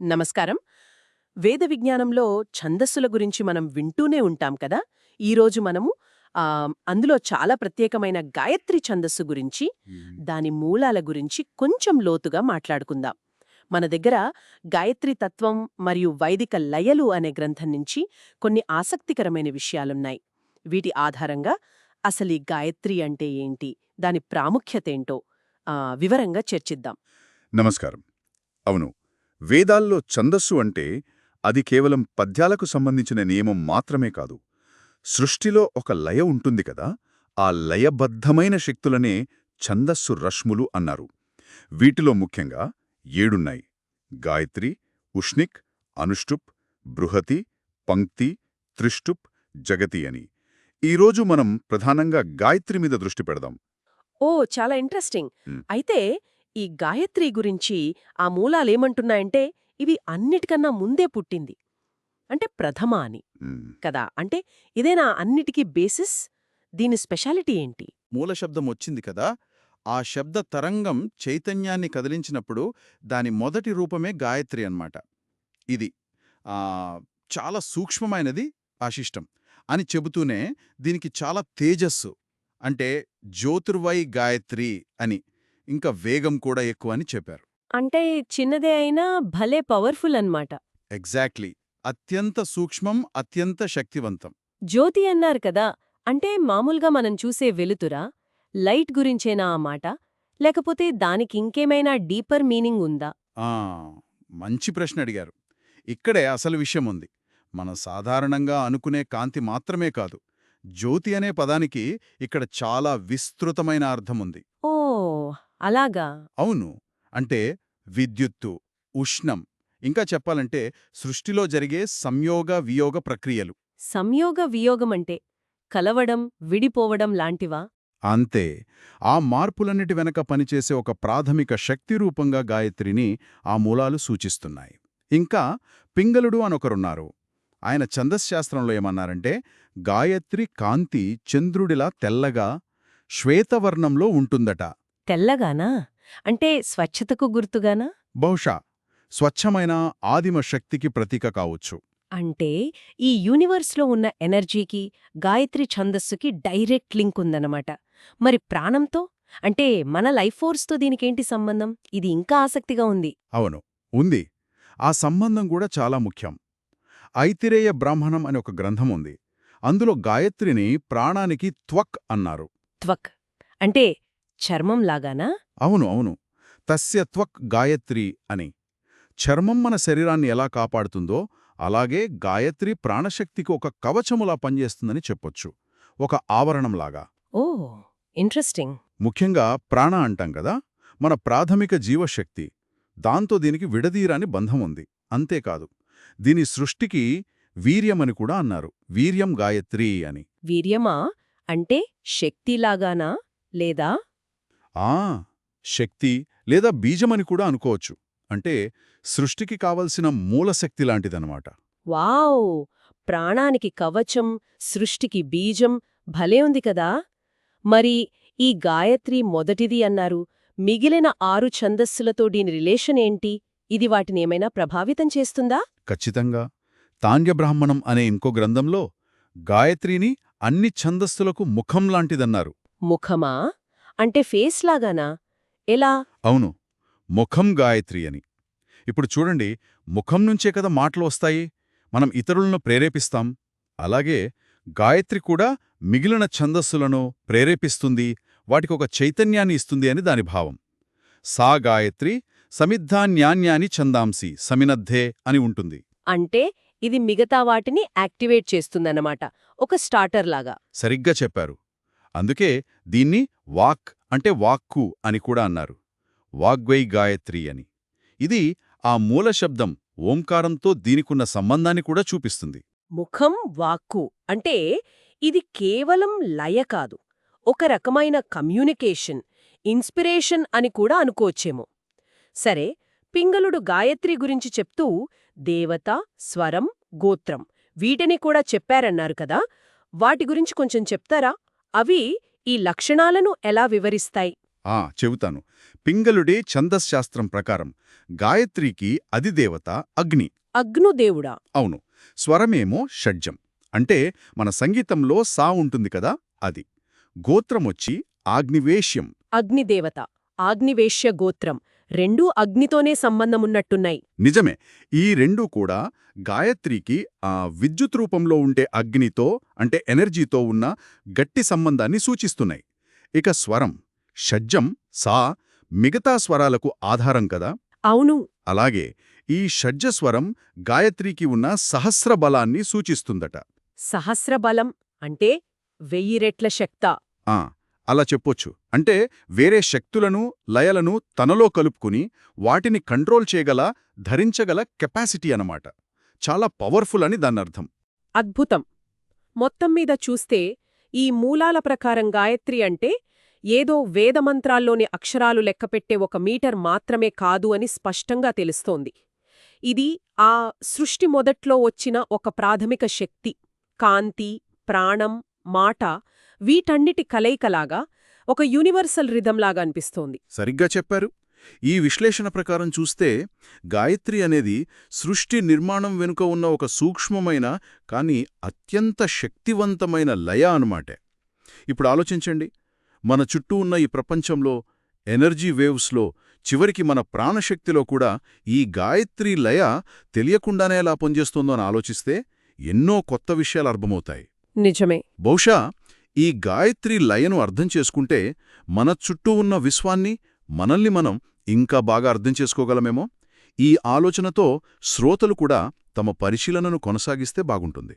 నమస్కారం. వేద విజ్ఞానంలో ఛందస్సుల గురించి మనం వింటూనే ఉంటాం కదా? ఈరోజు మనము అందులో చాలా ప్రత్యేకమైన గాయత్రి ఛందస్సు గురించి దాని మూలాల గురించి కొంచెం లోతుగా మాట్లాడుకుందాం. మన దగ్గర గాయత్రి తత్వం మరియు వైదిక లయలు అనే గ్రంథం నుంచి కొన్ని ఆసక్తికరమైన విషయాలున్నాయి. వీటి ఆధారంగా అసలు ఈ గాయత్రి అంటే ఏంటి? దాని ప్రాముఖ్యతేంటో ఆ, వివరంగా చర్చిద్దాం. నమస్కారం. అవును వేదాల్లో ఛందస్సు అంటే అది కేవలం పద్యాలకు సంబంధించిన నియమం మాత్రమే కాదు. సృష్టిలో ఒక లయ ఉంటుంది కదా ఆ లయబద్ధమైన శక్తులనే ఛందస్సు రశ్ములు అన్నారు. వీటిలో ముఖ్యంగా ఏడున్నాయి. గాయత్రి ఉష్ణిక్ అనుష్టుప్ బృహతి పంక్తి త్రిష్టుప్ జగతి అని. ఈరోజు మనం ప్రధానంగా గాయత్రి మీద దృష్టి పెడదాం. ఓ చాలా ఇంట్రెస్టింగ్. అయితే ఈ గాయత్రి గురించి ఆ మూలాలేమంటున్నాయంటే ఇవి అన్నిటికన్నా ముందే పుట్టింది. అంటే ప్రథమ అని. కదా? అంటే ఇదేనా అన్నిటికీ బేసిస్? దీని స్పెషాలిటీ ఏంటి? మూల శబ్దం వచ్చింది కదా? ఆ శబ్ద తరంగం చైతన్యాన్ని కదిలించినప్పుడు దాని మొదటి రూపమే గాయత్రి అన్నమాట. ఇది. ఆ, చాలా సూక్ష్మమైనది ఆశిష్టం అని చెబుతూనే దీనికి చాలా తేజస్సు. అంటే జ్యోతిర్వై గాయత్రి అని. ఇంకా వేగం కూడా ఎక్కువ అని చెప్పారు. అంటే చిన్నదే అయినా భలే పవర్ఫుల్ అన్నమాట. ఎగ్జాక్ట్లీ. అత్యంత సూక్ష్మం అత్యంత శక్తివంతం. జ్యోతి అన్నారు కదా! అంటే మామూలుగా మనం చూసే వెలుతురా? లైట్ గురించేనా ఆ మాట? లేకపోతే దానికి ఇంకేమైనా డీపర్ మీనింగ్ ఉందా? ఆ, మంచి ప్రశ్న అడిగారు. ఇక్కడే అసలు విషయం ఉంది. మన సాధారణంగా అనుకునే కాంతి మాత్రమే కాదు. జ్యోతి అనే పదానికి ఇక్కడ చాలా విస్తృతమైన అర్థముంది ఓ అలాగా? అవును. అంటే విద్యుత్తు ఉష్ణం ఇంకా చెప్పాలంటే సృష్టిలో జరిగే సంయోగ వియోగ ప్రక్రియలు. సంయోగ వియోగమంటే కలవడం విడిపోవడం లాంటివా? అంతే. ఆ మార్పులన్నిటి వెనక పనిచేసే ఒక ప్రాథమిక శక్తి రూపంగా గాయత్రిని ఆ మూలాలు సూచిస్తున్నాయి. ఇంకా పింగళుడు అనొకరున్నారు. ఆయన ఛందశ్శాస్త్రంలో ఏమన్నారంటే గాయత్రి కాంతి చంద్రుడిలా తెల్లగా శ్వేతవర్ణంలో ఉంటుందట. తెల్లగానా? అంటే స్వచ్ఛతకు గుర్తుగానా? బహుశా. స్వచ్ఛమైన ఆదిమ శక్తికి ప్రతీక కావచ్చు. అంటే ఈ యూనివర్స్లో ఉన్న ఎనర్జీకి గాయత్రి ఛందస్సుకి డైరెక్ట్ లింక్ ఉందన్నమాట. మరి ప్రాణంతో? అంటే మన లైఫ్ ఫోర్స్తో దీనికేంటి సంబంధం? ఇది ఇంకా ఆసక్తిగా ఉంది. అవును. ఉంది. ఆ సంబంధం కూడా చాలా ముఖ్యం. ఐతిరేయ బ్రాహ్మణం అనే ఒక గ్రంథం ఉంది. అందులో గాయత్రిని ప్రాణానికి త్వక్ అన్నారు. త్వక్. అంటే చర్మం లాగానా? అవును అవును. తస్య త్వక్ గాయత్రి అని. చర్మం మన శరీరాన్ని ఎలా కాపాడుతుందో అలాగే గాయత్రి ప్రాణశక్తికి ఒక కవచములా పనిచేస్తుందని చెప్పొచ్చు. ఒక ఆవరణంలాగా. ఓ ఇంట్రెస్టింగ్. ముఖ్యంగా ప్రాణ అంటాం కదా? మన ప్రాథమిక జీవశక్తి. దాంతో దీనికి విడదీరాని బంధం ఉంది. అంతేకాదు దీని సృష్టికి వీర్యమని కూడా అన్నారు. వీర్యం గాయత్రి అని. వీర్యమా? అంటే శక్తిలాగానా? లేదా? ఆ శక్తి లేదా బీజమని కూడా అనుకోవచ్చు. అంటే సృష్టికి కావలసిన మూలశక్తి లాంటిదనమాట వావ్! ప్రాణానికి కవచం సృష్టికి బీజం భలే ఉంది కదా! మరి ఈ గాయత్రి మొదటిది అన్నారు. మిగిలిన ఆరు ఛందస్సులతో దీని రిలేషన్ ఏంటి? ఇది వాటినేమైనా ప్రభావితం చేస్తుందా? ఖచ్చితంగా. తాండ్యబ్రాహ్మణం అనే ఇంకో గ్రంథంలో గాయత్రిని అన్ని ఛందస్సులకు ముఖం లాంటిదన్నారు. ముఖమా? అంటే ఫేస్ లాగానా? ఎలా? అవును. ముఖం గాయత్రి అని. ఇప్పుడు చూడండి ముఖం నుంచే కదా మాటలు వస్తాయి. మనం ఇతరులను ప్రేరేపిస్తాం. అలాగే గాయత్రి కూడా మిగిలిన ఛందస్సులను ప్రేరేపిస్తుంది వాటికొక చైతన్యాన్ని ఇస్తుంది అని దాని భావం. సా గాయత్రి సమిద్ధాన్యాన్యాని ఛందాంసి సమినద్ధే అని ఉంటుంది. అంటే ఇది మిగతా వాటిని యాక్టివేట్ చేస్తుందన్నమాట. ఒక స్టార్టర్ లాగా సరిగ్గా చెప్పారు. అందుకే దీన్ని వాక్ అంటే వాక్కు అని కూడా అన్నారు. వాగ్వై గాయత్రి అని. ఇది ఆ మూల శబ్దం ఓంకారంతో దీనికున్న సంబంధాన్ని కూడా చూపిస్తుంది. ముఖం వాక్కు అంటే ఇది కేవలం లయ కాదు ఒక రకమైన కమ్యూనికేషన్ ఇన్స్పిరేషన్ అని కూడా అనుకోవచ్చేమో. సరే పింగళుడు గాయత్రి గురించి చెప్తూ దేవత స్వరం గోత్రం వీటిని కూడా చెప్పారన్నారు కదా వాటి గురించి కొంచెం చెప్తారా? అవి ఈ లక్షణాలను ఎలా వివరిస్తాయి? ఆ చెబుతాను. పింగళుడే ఛందశ్శాస్త్రం ప్రకారం గాయత్రికి అధిదేవత అగ్ని. అగ్నుదేవుడా? అవును. స్వరమేమో షడ్జం. అంటే మన సంగీతంలో సా ఉంటుంది కదా అది. గోత్రమొచ్చి ఆగ్నివేశ్యం. అగ్నిదేవత. ఆగ్నివేశ్య గోత్రం. రెండూ అగ్నితోనే సంబంధమున్నట్టున్నాయి. నిజమే. ఈ రెండూ కూడా గాయత్రికి ఆ విద్యుత్ రూపంలో ఉండే అగ్నితో అంటే ఎనర్జీతో ఉన్న గట్టి సంబంధాన్ని సూచిస్తున్నాయి. ఇక స్వరం షడ్జం సా మిగతా స్వరాలకు ఆధారం కదా? అవును. అలాగే ఈ షడ్జస్వరం గాయత్రికి ఉన్న సహస్ర బలాన్ని సూచిస్తుందట. సహస్రబలం అంటే వెయ్యి రెట్ల శక్త. ఆ అలా చెప్పొచ్చు. అంటే వేరే శక్తులను లయలను తనలో కలుపుకుని వాటిని కంట్రోల్ చేయగల ధరించగల కెపాసిటీ అనమాట చాలా పవర్ఫుల్ అని దాన్నర్థం అద్భుతం. మొత్తం మీద చూస్తే ఈ మూలాల ప్రకారం గాయత్రి అంటే ఏదో వేదమంత్రాల్లోని అక్షరాలు లెక్కపెట్టే ఒక మీటర్ మాత్రమే కాదు అని స్పష్టంగా తెలుస్తోంది. ఇది ఆ సృష్టి మొదట్లో వచ్చిన ఒక ప్రాథమిక శక్తి. కాంతి ప్రాణం మాట వీటన్నిటి కలయికలాగా ఒక యూనివర్సల్ రిథంలాగా అనిపిస్తోంది. సరిగ్గా చెప్పారు. ఈ విశ్లేషణ ప్రకారం చూస్తే గాయత్రి అనేది సృష్టి నిర్మాణం వెనుక ఉన్న ఒక సూక్ష్మమైన కానీ అత్యంత శక్తివంతమైన లయ అనుమాటే ఇప్పుడు ఆలోచించండి. మన చుట్టూ ఉన్న ఈ ప్రపంచంలో ఎనర్జీ వేవ్స్లో చివరికి మన ప్రాణశక్తిలో కూడా ఈ గాయత్రి లయ తెలియకుండానే ఎలా పనిచేస్తోందో అని ఆలోచిస్తే ఎన్నో కొత్త విషయాలు అర్థమవుతాయి. నిజమే. బహుశా ఈ గాయత్రి లయను అర్థం చేసుకుంటే మన చుట్టూ ఉన్న విశ్వాన్ని మనల్ని మనం ఇంకా బాగా అర్థం చేసుకోగలమేమో? ఈ ఆలోచనతో శ్రోతలు కూడా తమ పరిశీలనను కొనసాగిస్తే బాగుంటుంది.